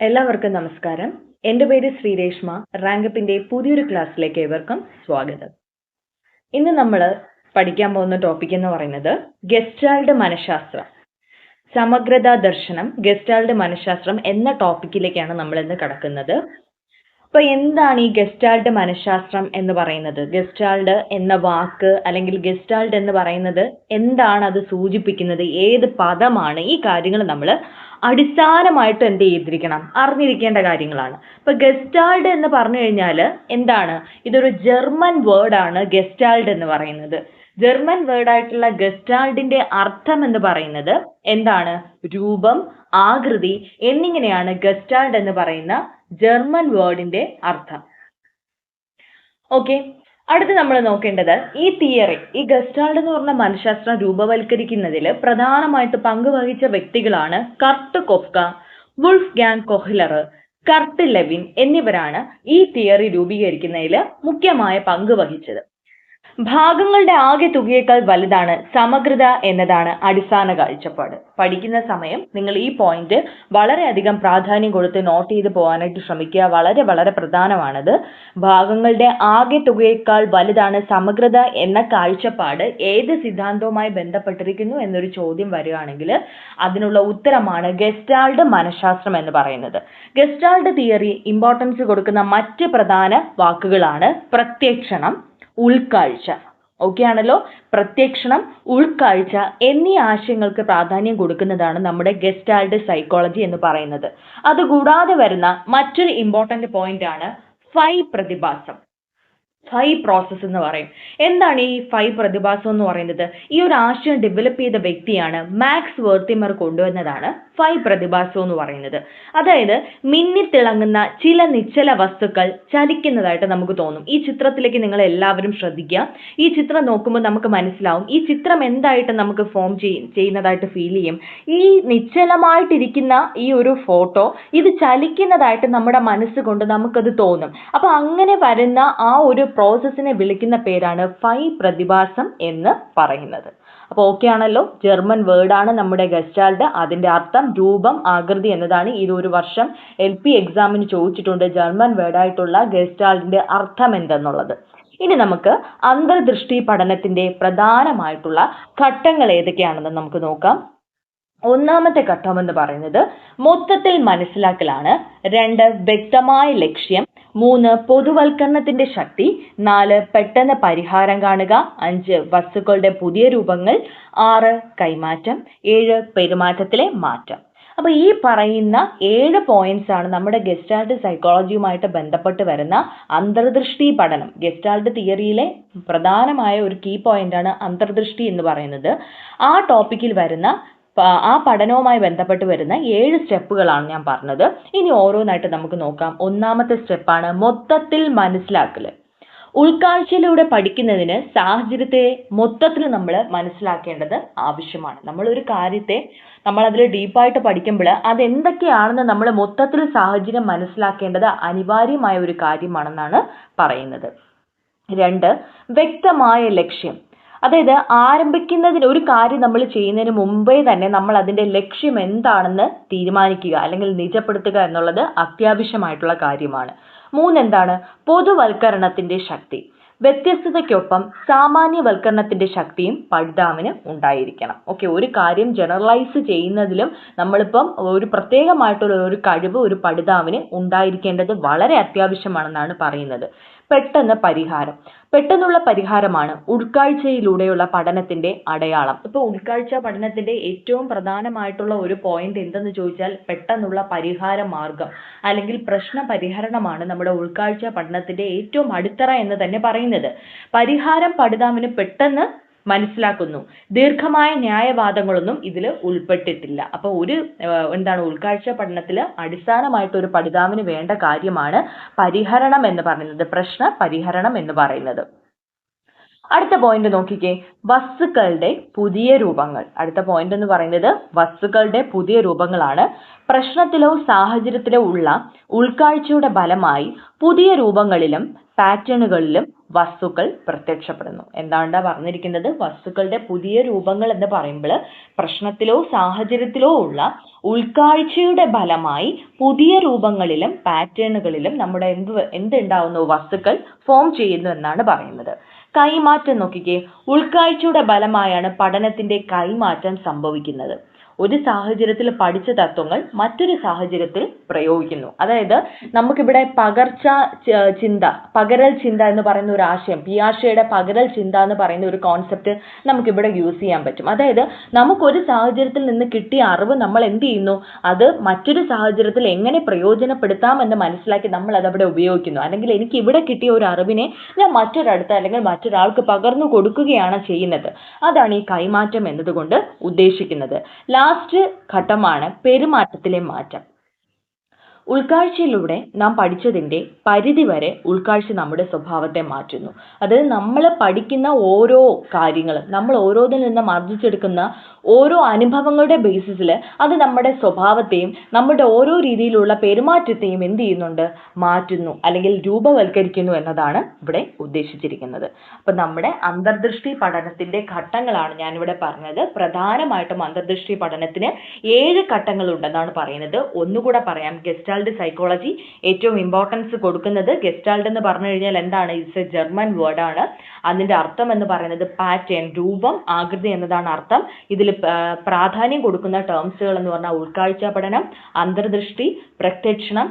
എല്ലാവർക്കും നമസ്കാരം. എന്റെ പേര് ശ്രീരേഷ്മ. റാങ്കപ്പിന്റെ പുതിയൊരു ക്ലാസ്സിലേക്ക് ഏവർക്കും സ്വാഗതം. ഇന്ന് നമ്മൾ പഠിക്കാൻ പോകുന്ന ടോപ്പിക് എന്ന് പറയുന്നത് ഗസ്റ്റാൾഡ് മനഃശാസ്ത്രം. സമഗ്രതാ ദർശനം ഗസ്റ്റാൾഡ് മനഃശാസ്ത്രം എന്ന ടോപ്പിക്കിലേക്കാണ് നമ്മൾ ഇന്ന് കടക്കുന്നത്. അപ്പൊ എന്താണ് ഈ ഗസ്റ്റാൾഡ് മനഃശാസ്ത്രം എന്ന് പറയുന്നത്? ഗസ്റ്റാൾഡ് എന്ന വാക്ക് അല്ലെങ്കിൽ ഗസ്റ്റാൾഡ് എന്ന് പറയുന്നത് എന്താണ് അത് സൂചിപ്പിക്കുന്നത്? ഏത് പദമാണ്? ഈ കാര്യങ്ങൾ നമ്മൾ അടിസ്ഥാനമായിട്ട് എന്ത് ചെയ്തിരിക്കണം? അറിഞ്ഞിരിക്കേണ്ട കാര്യങ്ങളാണ്. ഇപ്പൊ ഗസ്റ്റാൾഡ് എന്ന് പറഞ്ഞു കഴിഞ്ഞാൽ എന്താണ്? ഇതൊരു ജർമ്മൻ വേർഡാണ് ഗസ്റ്റാൾഡ് എന്ന് പറയുന്നത്. ജർമ്മൻ വേർഡായിട്ടുള്ള ഗസ്റ്റാൾഡിന്റെ അർത്ഥം എന്ന് പറയുന്നത് എന്താണ്? രൂപം ആകൃതി എന്നിങ്ങനെയാണ് ഗസ്റ്റാൾഡ് എന്ന് പറയുന്ന ജർമ്മൻ വേർഡിന്റെ അർത്ഥം. ഓക്കെ അടുത്ത് നമ്മൾ നോക്കേണ്ടത് ഈ തിയറി ഈ ഗസ്റ്റാൾഡ് എന്ന് പറഞ്ഞ മനഃശാസ്ത്രം രൂപവൽക്കരിക്കുന്നതിൽ പ്രധാനമായിട്ട് പങ്കുവഹിച്ച വ്യക്തികളാണ് Kurt Koffka Wolfgang Kohler Kurt Lewin എന്നിവരാണ് ഈ തിയറി രൂപീകരിക്കുന്നതിൽ മുഖ്യമായ പങ്ക് വഹിച്ചത്. ഭാഗങ്ങളുടെ ആകെ തുകയേക്കാൾ വലുതാണ് സമഗ്രത എന്നതാണ് അടിസ്ഥാന കാഴ്ചപ്പാട്. പഠിക്കുന്ന സമയം നിങ്ങൾ ഈ പോയിന്റ് വളരെയധികം പ്രാധാന്യം കൊടുത്ത് നോട്ട് ചെയ്ത് പോകാനായിട്ട് ശ്രമിക്കുക. വളരെ വളരെ പ്രധാനമാണത്. ഭാഗങ്ങളുടെ ആകെ തുകയേക്കാൾ വലുതാണ് സമഗ്രത എന്ന കാഴ്ചപ്പാട് ഏത് സിദ്ധാന്തവുമായി ബന്ധപ്പെട്ടിരിക്കുന്നു എന്നൊരു ചോദ്യം വരികയാണെങ്കിൽ അതിനുള്ള ഉത്തരമാണ് ഗസ്റ്റാൾഡ് മനഃശാസ്ത്രം എന്ന് പറയുന്നത്. ഗസ്റ്റാൾഡ് തിയറി ഇമ്പോർട്ടൻസ് കൊടുക്കുന്ന മറ്റ് പ്രധാന വാക്കുകളാണ് പ്രത്യക്ഷണം ഉൾക്കാഴ്ച. ഓക്കെ ആണല്ലോ? പ്രത്യക്ഷണം ഉൾക്കാഴ്ച എന്നീ ആശയങ്ങൾക്ക് പ്രാധാന്യം കൊടുക്കുന്നതാണ് നമ്മുടെ ഗസ്റ്റാൾഡ് സൈക്കോളജി എന്ന് പറയുന്നത്. അതുകൂടാതെ വരുന്ന മറ്റൊരു ഇമ്പോർട്ടന്റ് പോയിന്റ് ആണ് ഫൈ പ്രതിഭാസം ഫൈ പ്രോസസ് എന്ന് പറയും. എന്താണ് ഈ ഫൈ പ്രതിഭാസം എന്ന് പറയുന്നത്? ഈ ഒരു ആശയം ഡെവലപ്പ് ചെയ്ത വ്യക്തിയാണ് മാക്സ് വേർത്തിമർ കൊണ്ടുവന്നതാണ് ഫൈ പ്രതിഭാസം എന്ന് പറയുന്നത്. അതായത് മിന്നിത്തിളങ്ങുന്ന ചില നിശ്ചല വസ്തുക്കൾ ചലിക്കുന്നതായിട്ട് നമുക്ക് തോന്നും. ഈ ചിത്രത്തിലേക്ക് നിങ്ങൾ എല്ലാവരും ശ്രദ്ധിക്കുക. ഈ ചിത്രം നോക്കുമ്പോൾ നമുക്ക് മനസ്സിലാവും. ഈ ചിത്രം എന്തായിട്ട് നമുക്ക് ഫോം ചെയ്യുന്നതായിട്ട് ഫീൽ ചെയ്യും. ഈ നിശ്ചലമായിട്ടിരിക്കുന്ന ഈ ഒരു ഫോട്ടോ ഇത് ചലിക്കുന്നതായിട്ട് നമ്മുടെ മനസ്സുകൊണ്ട് നമുക്കത് തോന്നും. അപ്പൊ അങ്ങനെ വരുന്ന ആ ഒരു പ്രോസസ്സിനെ വിളിക്കുന്ന പേരാണ് ഫൈ പ്രതിഭാസം എന്ന് പറയുന്നത്. അപ്പോൾ ഓക്കെ ആണല്ലോ? ജർമ്മൻ ആണ് നമ്മുടെ ഗസ്റ്റാൾഡ് അതിന്റെ അർത്ഥം രൂപം ആകൃതി എന്നതാണ്. ഇത് ഒരു വർഷം എൽ പി എക്സാമിന് ചോദിച്ചിട്ടുണ്ട് ജർമ്മൻ വേർഡായിട്ടുള്ള ഗസ്റ്റാൾഡിന്റെ അർത്ഥം എന്തെന്നുള്ളത്. ഇനി നമുക്ക് അന്തർദൃഷ്ടി പഠനത്തിന്റെ പ്രധാനമായിട്ടുള്ള ഘട്ടങ്ങൾ ഏതൊക്കെയാണെന്ന് നമുക്ക് നോക്കാം. ഒന്നാമത്തെ ഘട്ടം എന്ന് പറയുന്നത് മൊത്തത്തിൽ മനസ്സിലാക്കലാണ്. രണ്ട് വ്യക്തമായ ലക്ഷ്യം. മൂന്ന് പൊതുവൽക്കരണത്തിന്റെ ശക്തി നാല് പെട്ടെന്ന് പരിഹാരം കാണുക അഞ്ച് വസ്തുക്കളുടെ പുതിയ രൂപങ്ങൾ ആറ് കൈമാറ്റം ഏഴ് പെരുമാറ്റത്തിലെ മാറ്റം. അപ്പൊ ഈ പറയുന്ന ഏഴ് പോയിന്റ്സ് ആണ് നമ്മുടെ ഗസ്റ്റാൾട്ട് സൈക്കോളജിയുമായിട്ട് ബന്ധപ്പെട്ട് വരുന്ന അന്തർദൃഷ്ടി പഠനം. ഗസ്റ്റാൾട്ട് തിയറിയിലെ പ്രധാനമായ ഒരു കീ പോയിന്റ് ആണ് അന്തർദൃഷ്ടി എന്ന് പറയുന്നത്. ആ ടോപ്പിക്കിൽ വരുന്ന ആ പഠനവുമായി ബന്ധപ്പെട്ട് വരുന്ന ഏഴ് സ്റ്റെപ്പുകളാണ് ഞാൻ പറഞ്ഞത്. ഇനി ഓരോന്നായിട്ട് നമുക്ക് നോക്കാം. ഒന്നാമത്തെ സ്റ്റെപ്പാണ് മൊത്തത്തിൽ മനസ്സിലാക്കൽ ഉൾക്കാഴ്ചയിലൂടെ പഠിക്കുന്നതിന് സാഹചര്യത്തെ മൊത്തത്തിൽ നമ്മൾ മനസ്സിലാക്കേണ്ടത് ആവശ്യമാണ്. നമ്മൾ ഒരു കാര്യത്തെ നമ്മൾ അതിൽ ഡീപ്പായിട്ട് പഠിക്കുമ്പോൾ അത് എന്തൊക്കെയാണെന്ന് നമ്മൾ മൊത്തത്തിൽ സാഹചര്യം മനസ്സിലാക്കേണ്ടത് അനിവാര്യമായ ഒരു കാര്യമാണെന്നാണ് പറയുന്നത്. രണ്ട് വ്യക്തമായ ലക്ഷ്യം. അതായത് ആരംഭിക്കുന്നതിന് ഒരു കാര്യം നമ്മൾ ചെയ്യുന്നതിന് മുമ്പേ തന്നെ നമ്മൾ അതിന്റെ ലക്ഷ്യം എന്താണെന്ന് തീരുമാനിക്കുക അല്ലെങ്കിൽ നിജപ്പെടുത്തുക എന്നുള്ളത് അത്യാവശ്യമായിട്ടുള്ള കാര്യമാണ്. മൂന്നെന്താണ്? പൊതുവൽക്കരണത്തിന്റെ ശക്തി. വ്യത്യസ്തതയ്ക്കൊപ്പം സാമാന്യവൽക്കരണത്തിന്റെ ശക്തിയും പഠിതാവിന് ഉണ്ടായിരിക്കണം. ഓക്കെ ഒരു കാര്യം ജനറലൈസ് ചെയ്യുന്നതിലും നമ്മളിപ്പം ഒരു പ്രത്യേകമായിട്ടുള്ള ഒരു കഴിവ് ഒരു പഠിതാവിന് ഉണ്ടായിരിക്കേണ്ടത് വളരെ അത്യാവശ്യമാണെന്നാണ് പറയുന്നത്. പെട്ടെന്ന് പരിഹാരം. പെട്ടെന്നുള്ള പരിഹാരമാണ് ഉൾക്കാഴ്ചയിലൂടെയുള്ള പഠനത്തിന്റെ അടയാളം. ഇപ്പൊ ഉൾക്കാഴ്ച പഠനത്തിന്റെ ഏറ്റവും പ്രധാനമായിട്ടുള്ള ഒരു പോയിന്റ് എന്തെന്ന് ചോദിച്ചാൽ പെട്ടെന്നുള്ള പരിഹാര മാർഗം അല്ലെങ്കിൽ പ്രശ്ന പരിഹരണമാണ് നമ്മുടെ ഉൾക്കാഴ്ച പഠനത്തിന്റെ ഏറ്റവും അടിത്തറ എന്ന് തന്നെ പറയുന്നത്. പരിഹാരം പഠിതാവിന് പെട്ടെന്ന് മനസ്സിലാക്കുന്നു. ദീർഘമായ ന്യായവാദങ്ങളൊന്നും ഇതിൽ ഉൾപ്പെട്ടിട്ടില്ല. അപ്പൊ ഒരു എന്താണ് ഉൾക്കാഴ്ച പഠനത്തിൽ അടിസ്ഥാനമായിട്ട് ഒരു പഠിതാവിന് വേണ്ട കാര്യമാണ് പരിഹരണം എന്ന് പറയുന്നത് പ്രശ്ന പരിഹരണം എന്ന് പറയുന്നത്. അടുത്ത പോയിന്റ് നോക്കിക്കേ. വസ്തുക്കളുടെ പുതിയ രൂപങ്ങൾ. അടുത്ത പോയിന്റ് എന്ന് പറയുന്നത് വസ്തുക്കളുടെ പുതിയ രൂപങ്ങളാണ്. പ്രശ്നത്തിലോ സാഹചര്യത്തിലോ ഉള്ള ഉൾക്കാഴ്ചയുടെ ഫലമായി പുതിയ രൂപങ്ങളിലും പാറ്റേണുകളിലും വസ്തുക്കൾ പ്രത്യക്ഷപ്പെടുന്നു. എന്താണ് പറഞ്ഞിരിക്കുന്നത്? വസ്തുക്കളുടെ പുതിയ രൂപങ്ങൾ എന്ന് പറയുമ്പോൾ പ്രശ്നത്തിലോ സാഹചര്യത്തിലോ ഉള്ള ഉൾക്കാഴ്ചയുടെ ഫലമായി പുതിയ രൂപങ്ങളിലും പാറ്റേണുകളിലും നമ്മുടെ എന്ത് എന്തുണ്ടാവുന്നു? വസ്തുക്കൾ ഫോം ചെയ്യുന്നു എന്നാണ് പറയുന്നത്. കൈമാറ്റം നോക്കിക്കേ. ഉൾക്കാഴ്ചയുടെ ഫലമായാണ് പഠനത്തിന്റെ കൈമാറ്റം സംഭവിക്കുന്നത്. ഒരു സാഹചര്യത്തിൽ പഠിച്ച തത്വങ്ങൾ മറ്റൊരു സാഹചര്യത്തിൽ പ്രയോഗിക്കുന്നു. അതായത് നമുക്കിവിടെ പകർച്ച ചിന്ത പകരൽ ചിന്ത എന്ന് പറയുന്ന ഒരു ആശയം പിയാഷയുടെ പകരൽ ചിന്ത എന്ന് പറയുന്ന ഒരു കോൺസെപ്റ്റ് നമുക്കിവിടെ യൂസ് ചെയ്യാൻ പറ്റും. അതായത് നമുക്കൊരു സാഹചര്യത്തിൽ നിന്ന് കിട്ടിയ അറിവ് നമ്മൾ എന്ത് ചെയ്യുന്നു? അത് മറ്റൊരു സാഹചര്യത്തിൽ എങ്ങനെ പ്രയോജനപ്പെടുത്താം എന്ന് മനസ്സിലാക്കി നമ്മൾ അതവിടെ ഉപയോഗിക്കുന്നു. അല്ലെങ്കിൽ എനിക്ക് ഇവിടെ കിട്ടിയ ഒരു അറിവിനെ ഞാൻ മറ്റൊരടുത്ത് അല്ലെങ്കിൽ മറ്റൊരാൾക്ക് പകർന്നു കൊടുക്കുകയാണ് ചെയ്യുന്നത്. അതാണ് ഈ കൈമാറ്റം എന്നതുകൊണ്ട് ഉദ്ദേശിക്കുന്നത്. ലാസ്റ്റ് ഘട്ടമാണ് പെരുമാറ്റത്തിലെ മാറ്റം. ഉൾക്കാഴ്ചയിലൂടെ നാം പഠിച്ചതിന്റെ പരിധി വരെ ഉൾക്കാഴ്ച നമ്മുടെ സ്വഭാവത്തെ മാറ്റുന്നു. അതായത് നമ്മൾ പഠിക്കുന്ന ഓരോ കാര്യങ്ങളും നമ്മൾ ഓരോന്നിൽ നിന്നും ആർജിച്ചെടുക്കുന്ന ഓരോ അനുഭവങ്ങളുടെ ബേസിസിൽ അത് നമ്മുടെ സ്വഭാവത്തെയും നമ്മുടെ ഓരോ രീതിയിലുള്ള പെരുമാറ്റത്തെയും എന്ത് ചെയ്യുന്നുണ്ട്? മാറ്റുന്നു അല്ലെങ്കിൽ രൂപവൽക്കരിക്കുന്നു എന്നതാണ് ഇവിടെ ഉദ്ദേശിച്ചിരിക്കുന്നത്. അപ്പൊ നമ്മുടെ അന്തർദൃഷ്ടി പഠനത്തിന്റെ ഘട്ടങ്ങളാണ് ഞാനിവിടെ പറഞ്ഞത്. പ്രധാനമായിട്ടും അന്തർദൃഷ്ടി പഠനത്തിന് ഏഴ് ഘട്ടങ്ങളുണ്ടെന്നാണ് പറയുന്നത്. ഒന്നുകൂടെ പറയാം. ഗസ്റ്റാൾഡ് സൈക്കോളജി ഏറ്റവും ഇമ്പോർട്ടൻസ് കൊടുക്കുന്നത്. ഗെസ്റ്റാൾഡ് എന്ന് പറഞ്ഞു കഴിഞ്ഞാൽ എന്താണ്? ഇറ്റ്സ് എ ജർമ്മൻ വേർഡ് ആണ്. അതിന്റെ അർത്ഥം എന്ന് പറയുന്നത് പാറ്റേൺ രൂപം ആകൃതി എന്നതാണ് അർത്ഥം. ഇതിൽ പ്രാധാന്യം കൊടുക്കുന്ന ടേംസുകൾ എന്ന് പറഞ്ഞാൽ ഉൾക്കാഴ്ച പഠനം അന്തർദൃഷ്ടി പ്രത്യക്ഷണം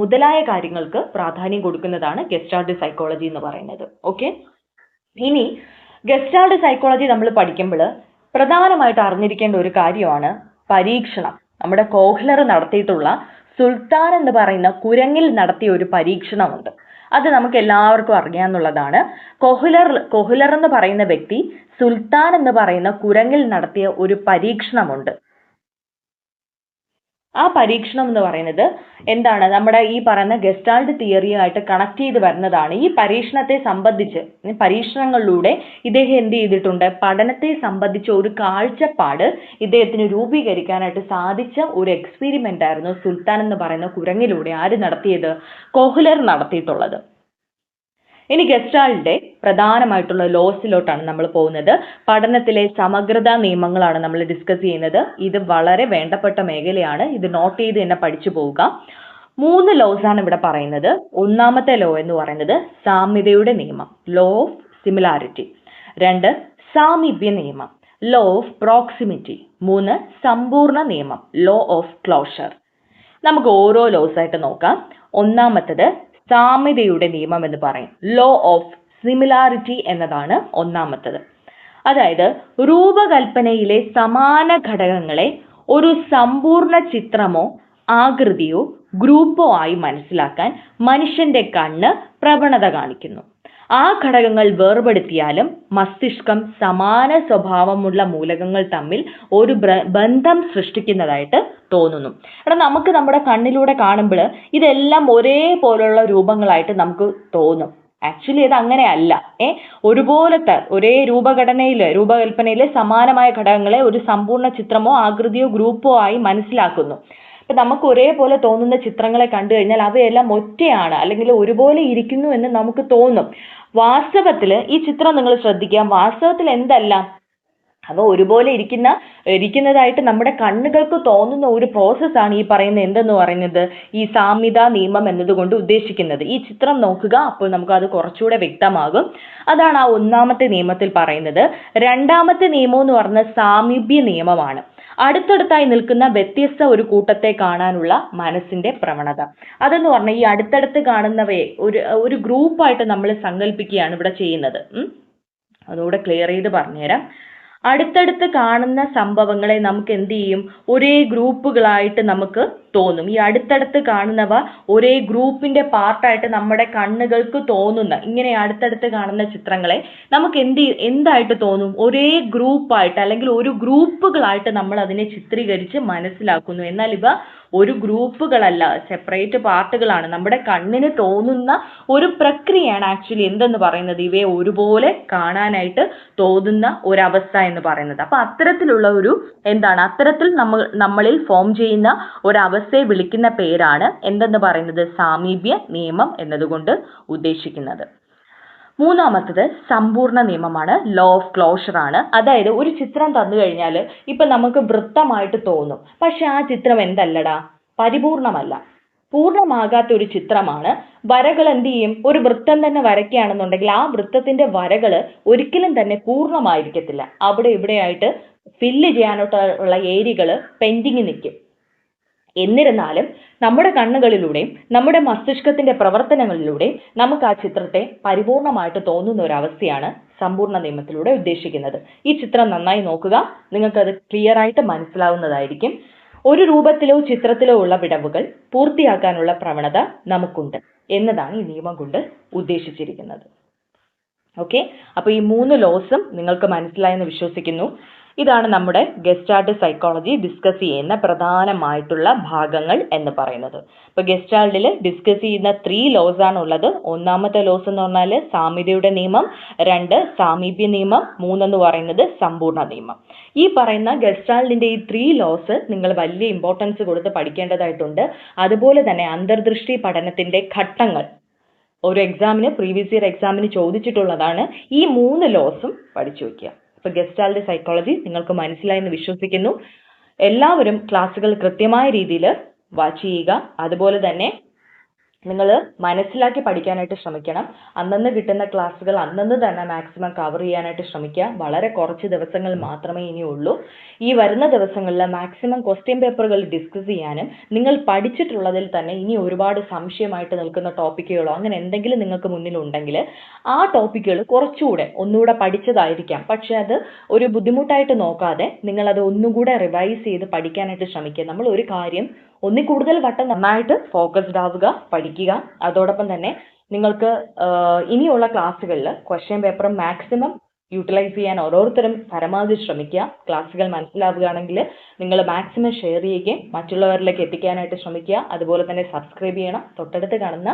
മുതലായ കാര്യങ്ങൾക്ക് പ്രാധാന്യം കൊടുക്കുന്നതാണ് ഗെസ്റ്റാൾഡ് സൈക്കോളജി എന്ന് പറയുന്നത്. ഓക്കെ ഇനി ഗസ്റ്റാൾഡ് സൈക്കോളജി നമ്മൾ പഠിക്കുമ്പോൾ പ്രധാനമായിട്ട് അറിഞ്ഞിരിക്കേണ്ട ഒരു കാര്യമാണ് പരീക്ഷണം. നമ്മുടെ കോഹ്ലർ നടത്തിയിട്ടുള്ള സുൽത്താൻ എന്ന് പറയുന്ന കുരങ്ങിൽ നടത്തിയ ഒരു പരീക്ഷണമുണ്ട്. അത് നമുക്ക് എല്ലാവർക്കും അറിയാമെന്നുള്ളതാണ് കൊഹ്ലർ കൊഹ്ലർ എന്ന് പറയുന്ന വ്യക്തി സുൽത്താൻ എന്ന് പറയുന്ന കുരങ്ങിൽ നടത്തിയ ഒരു പരീക്ഷണമുണ്ട്. ആ പരീക്ഷണം എന്ന് പറയുന്നത് എന്താണ്? നമ്മുടെ ഈ പറയുന്ന ഗസ്റ്റാൾഡ് തിയറിയുമായിട്ട് കണക്ട് ചെയ്ത് വരുന്നതാണ്. ഈ പരീക്ഷണത്തെ സംബന്ധിച്ച് പരീക്ഷണങ്ങളിലൂടെ ഇദ്ദേഹം എന്ത് ചെയ്തിട്ടുണ്ട്? പഠനത്തെ സംബന്ധിച്ച ഒരു കാഴ്ചപ്പാട് ഇദ്ദേഹത്തിന് രൂപീകരിക്കാനായിട്ട് സാധിച്ച ഒരു എക്സ്പെരിമെന്റ് ആയിരുന്നു സുൽത്താൻ എന്ന് പറയുന്ന കുരങ്ങിലൂടെ ആര് നടത്തിയത്? കോഹ്ലർ നടത്തിയിട്ടുള്ളത്. ഇനി ഗസ്റ്റാളിന്റെ പ്രധാനമായിട്ടുള്ള ലോസിലോട്ടാണ് നമ്മൾ പോകുന്നത്. പഠനത്തിലെ സമഗ്രതാ നിയമങ്ങളാണ് നമ്മൾ ഡിസ്കസ് ചെയ്യുന്നത്. ഇത് വളരെ വേണ്ടപ്പെട്ട മേഖലയാണ്. ഇത് നോട്ട് ചെയ്ത് തന്നെ പഠിച്ചു പോവുക. മൂന്ന് ലോസ് ആണ് ഇവിടെ പറയുന്നത്. ഒന്നാമത്തെ ലോ എന്ന് പറയുന്നത് സാമ്യതയുടെ നിയമം ലോ ഓഫ് സിമിലാരിറ്റി രണ്ട് സാമീപ്യ നിയമം ലോ ഓഫ് പ്രോക്സിമിറ്റി മൂന്ന് സമ്പൂർണ നിയമം ലോ ഓഫ് ക്ലോഷർ നമുക്ക് ഓരോ ലോസ് ആയിട്ട് നോക്കാം. ഒന്നാമത്തത് സാമ്യതയുടെ നിയമം എന്ന് പറയും. ലോ ഓഫ് സിമിലാരിറ്റി എന്നതാണ് ഒന്നാമത്തത്. അതായത് രൂപകൽപ്പനയിലെ സമാന ഘടകങ്ങളെ ഒരു സമ്പൂർണ ചിത്രമോ ആകൃതിയോ ഗ്രൂപ്പോ ആയി മനസ്സിലാക്കാൻ മനുഷ്യന്റെ കണ്ണ് പ്രവണത കാണിക്കുന്നു. ആ ഘടകങ്ങൾ വേർപെടുത്തിയാലും മസ്തിഷ്കം സമാന സ്വഭാവമുള്ള മൂലകങ്ങൾ തമ്മിൽ ഒരു ബന്ധം സൃഷ്ടിക്കുന്നതായിട്ട് തോന്നുന്നു. എടാ നമുക്ക് നമ്മുടെ കണ്ണിലൂടെ കാണുമ്പോൾ ഇതെല്ലാം ഒരേപോലുള്ള രൂപങ്ങളായിട്ട് നമുക്ക് തോന്നും. ആക്ച്വലി ഇത് അങ്ങനെയല്ല ഏ ഒരുപോലത്തെ ഒരേ രൂപഘടനയിൽ രൂപകൽപ്പനയിലെ സമാനമായ ഘടകങ്ങളെ ഒരു സമ്പൂർണ ചിത്രമോ ആകൃതിയോ ഗ്രൂപ്പോ ആയി മനസ്സിലാക്കുന്നു. അപ്പൊ നമുക്ക് ഒരേപോലെ തോന്നുന്ന ചിത്രങ്ങളെ കണ്ടു കഴിഞ്ഞാൽ അവയെല്ലാം ഒറ്റയാണ് അല്ലെങ്കിൽ ഒരുപോലെ ഇരിക്കുന്നു എന്ന് നമുക്ക് തോന്നും. വാസ്തവത്തിൽ ഈ ചിത്രം നിങ്ങൾ ശ്രദ്ധിക്കുക. വാസ്തവത്തിൽ എന്തല്ല? അവ ഒരുപോലെ ഇരിക്കുന്ന ഇരിക്കുന്നതായിട്ട് നമ്മുടെ കണ്ണുകൾക്ക് തോന്നുന്ന ഒരു പ്രോസസ്സാണ് ഈ പറയുന്ന എന്തെന്ന് പറയുന്നത്? ഈ സാമ്യത നിയമം എന്നതുകൊണ്ട് ഉദ്ദേശിക്കുന്നത്. ഈ ചിത്രം നോക്കുക അപ്പോൾ നമുക്ക് അത് കുറച്ചുകൂടെ വ്യക്തമാകും. അതാണ് ആ ഒന്നാമത്തെ നിയമത്തിൽ പറയുന്നത്. രണ്ടാമത്തെ നിയമം എന്ന് പറഞ്ഞ സാമീപ്യ നിയമമാണ്. അടുത്തടുത്തായി നിൽക്കുന്ന വ്യത്യസ്ത ഒരു കൂട്ടത്തെ കാണാനുള്ള മനസ്സിന്റെ പ്രവണത. അതെന്ന് പറഞ്ഞാൽ ഈ അടുത്തടുത്ത് കാണുന്നവയെ ഒരു ഒരു ഗ്രൂപ്പായിട്ട് നമ്മൾ സങ്കല്പിക്കുകയാണ് ഇവിടെ ചെയ്യുന്നത്. അതുകൂടെ ക്ലിയർ ചെയ്ത് പറഞ്ഞുതരാം. അടുത്തടുത്ത് കാണുന്ന സംഭവങ്ങളെ നമുക്ക് എന്ത് ചെയ്യും? ഒരേ ഗ്രൂപ്പുകളായിട്ട് നമുക്ക് തോന്നും. ഈ അടുത്തടുത്ത് കാണുന്നവ ഒരേ ഗ്രൂപ്പിന്റെ പാർട്ടായിട്ട് നമ്മുടെ കണ്ണുകൾക്ക് തോന്നുന്ന ഇങ്ങനെ അടുത്തടുത്ത് കാണുന്ന ചിത്രങ്ങളെ നമുക്ക് എന്ത് എന്തായിട്ട് തോന്നും? ഒരേ ഗ്രൂപ്പായിട്ട് അല്ലെങ്കിൽ ഒരു ഗ്രൂപ്പുകളായിട്ട് നമ്മൾ അതിനെ ചിത്രീകരിച്ച് മനസ്സിലാക്കുന്നു. എന്നാൽ ഇവ ഒരു ഗ്രൂപ്പുകളല്ല സെപ്പറേറ്റ് പാർട്ടുകളാണ്. നമ്മുടെ കണ്ണിന് തോന്നുന്ന ഒരു പ്രക്രിയയാണ് ആക്ച്വലി എന്തെന്ന് പറയുന്നത്? ഇവയെ ഒരുപോലെ കാണാനായിട്ട് തോന്നുന്ന ഒരവസ്ഥ എന്ന് പറയുന്നത്. അപ്പൊ അത്തരത്തിലുള്ള ഒരു എന്താണ്? അത്തരത്തിൽ നമ്മൾ നമ്മളിൽ ഫോം ചെയ്യുന്ന ഒരവസ്ഥയെ വിളിക്കുന്ന പേരാണ് എന്തെന്ന് പറയുന്നത്? സാമീപ്യ നിയമം എന്നതുകൊണ്ട് ഉദ്ദേശിക്കുന്നത്. മൂന്നാമത്തത് സമ്പൂർണ നിയമമാണ് ലോ ഓഫ് ക്ലോഷർ ആണ്. അതായത് ഒരു ചിത്രം തന്നു കഴിഞ്ഞാൽ ഇപ്പൊ നമുക്ക് വൃത്തമായിട്ട് തോന്നും. പക്ഷെ ആ ചിത്രം എന്തല്ലടാ? പരിപൂർണമല്ല. പൂർണമാകാത്ത ഒരു ചിത്രമാണ്. വരകൾ എന്ത് ചെയ്യും? ഒരു വൃത്തം തന്നെ വരയ്ക്കുകയാണെന്നുണ്ടെങ്കിൽ ആ വൃത്തത്തിന്റെ വരകൾ ഒരിക്കലും തന്നെ പൂർണമായിരിക്കത്തില്ല. അവിടെ ഇവിടെയായിട്ട് ഫില്ല് ചെയ്യാനോട്ടുള്ള ഏരിയകൾ പെൻഡിങ് നിൽക്കും. എന്നിരുന്നാലും നമ്മുടെ കണ്ണുകളിലൂടെയും നമ്മുടെ മസ്തിഷ്കത്തിന്റെ പ്രവർത്തനങ്ങളിലൂടെയും നമുക്ക് ആ ചിത്രത്തെ പരിപൂർണമായിട്ട് തോന്നുന്ന ഒരു അവസ്ഥയാണ് സമ്പൂർണ നിയമത്തിലൂടെ ഉദ്ദേശിക്കുന്നത്. ഈ ചിത്രം നന്നായി നോക്കുക. നിങ്ങൾക്കത് ക്ലിയർ ആയിട്ട് മനസ്സിലാവുന്നതായിരിക്കും. ഒരു രൂപത്തിലോ ചിത്രത്തിലോ ഉള്ള വിടവുകൾ പൂർത്തിയാക്കാനുള്ള പ്രവണത നമുക്കുണ്ട് എന്നതാണ് ഈ നിയമം കൊണ്ട് ഉദ്ദേശിച്ചിരിക്കുന്നത്. ഓക്കെ? അപ്പൊ ഈ മൂന്ന് ലോസും നിങ്ങൾക്ക് മനസ്സിലായെന്ന് വിശ്വസിക്കുന്നു. ഇതാണ് നമ്മുടെ ഗസ്റ്റാൾട്ട് സൈക്കോളജി ഡിസ്കസ് ചെയ്യുന്ന പ്രധാനമായിട്ടുള്ള ഭാഗങ്ങൾ എന്ന് പറയുന്നത്. ഇപ്പൊ ഗസ്റ്റാൾട്ടിൽ ഡിസ്കസ് ചെയ്യുന്ന ത്രീ ലോസ് ആണ് ഉള്ളത് ഒന്നാമത്തെ ലോസ് എന്ന് പറഞ്ഞാൽ സാമ്യതയുടെ നിയമം രണ്ട് സാമീപ്യ നിയമം മൂന്നെന്ന് പറയുന്നത് സമ്പൂർണ നിയമം. ഈ പറയുന്ന ഗസ്റ്റാൾഡിന്റെ ഈ ത്രീ ലോസ് നിങ്ങൾ വലിയ ഇമ്പോർട്ടൻസ് കൊടുത്ത് പഠിക്കേണ്ടതായിട്ടുണ്ട്. അതുപോലെ തന്നെ അന്തർദൃഷ്ടി പഠനത്തിന്റെ ഘട്ടങ്ങൾ. ഒരു എക്സാമിന് പ്രീവിയസ് ഇയർ എക്സാമിന് ചോദിച്ചിട്ടുള്ളതാണ് ഈ മൂന്ന് ലോസും പഠിച്ചു വെക്കുക. അപ്പൊ ഗസ്റ്റാൾഡ് സൈക്കോളജി നിങ്ങൾക്ക് മനസ്സിലായെന്ന് വിശ്വസിക്കുന്നു. എല്ലാവരും ക്ലാസ്സുകൾ കൃത്യമായ രീതിയിൽ വാച്ച് ചെയ്യുക. അതുപോലെ തന്നെ നിങ്ങൾ മനസ്സിലാക്കി പഠിക്കാനായിട്ട് ശ്രമിക്കണം. അന്നന്ന് കിട്ടുന്ന ക്ലാസ്സുകൾ അന്നന്ന് തന്നെ മാക്സിമം കവർ ചെയ്യാനായിട്ട് ശ്രമിക്കുക. വളരെ കുറച്ച് ദിവസങ്ങൾ മാത്രമേ ഇനിയുള്ളൂ ഈ വരുന്ന ദിവസങ്ങളിൽ മാക്സിമം ക്വസ്റ്റ്യൻ പേപ്പറുകൾ ഡിസ്കസ് ചെയ്യാനും നിങ്ങൾ പഠിച്ചിട്ടുള്ളതിൽ തന്നെ ഇനി ഒരുപാട് സംശയമായിട്ട് നിൽക്കുന്ന ടോപ്പിക്കുകളോ അങ്ങനെ എന്തെങ്കിലും നിങ്ങൾക്ക് മുന്നിലുണ്ടെങ്കിൽ ആ ടോപ്പിക്കുകൾ കുറച്ചുകൂടെ ഒന്നുകൂടെ പഠിച്ചതായിരിക്കാം. പക്ഷെ അത് ഒരു ബുദ്ധിമുട്ടായിട്ട് നോക്കാതെ നിങ്ങൾ അത് ഒന്നുകൂടെ റിവൈസ് ചെയ്ത് പഠിക്കാനായിട്ട് ശ്രമിക്കുക. നമ്മൾ ഒരു കാര്യം ഒന്നിൽ കൂടുതൽ വട്ടം നന്നായിട്ട് ഫോക്കസ്ഡ് ആവുക പഠിക്കുക. അതോടൊപ്പം തന്നെ നിങ്ങൾക്ക് ഇനിയുള്ള ക്ലാസ്സുകളിൽ ക്വസ്റ്റ്യൻ പേപ്പർ മാക്സിമം യൂട്ടിലൈസ് ചെയ്യാൻ ഓരോരുത്തരും പരമാവധി ശ്രമിക്കുക. ക്ലാസ്സുകൾ മനസ്സിലാവുകയാണെങ്കിൽ നിങ്ങൾ മാക്സിമം ഷെയർ ചെയ്യുകയും മറ്റുള്ളവരിലേക്ക് എത്തിക്കാനായിട്ട് ശ്രമിക്കുക. അതുപോലെ തന്നെ സബ്സ്ക്രൈബ് ചെയ്യണം. തൊട്ടടുത്ത് കാണുന്ന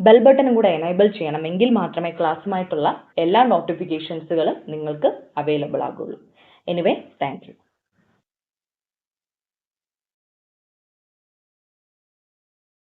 ബെൽ ബട്ടണും കൂടെ എനേബിൾ ചെയ്യണം എങ്കിൽ മാത്രമേ ക്ലാസ്സുമായിട്ടുള്ള എല്ലാ നോട്ടിഫിക്കേഷൻസുകളും നിങ്ങൾക്ക് അവൈലബിൾ ആകുള്ളൂ. Anyway thank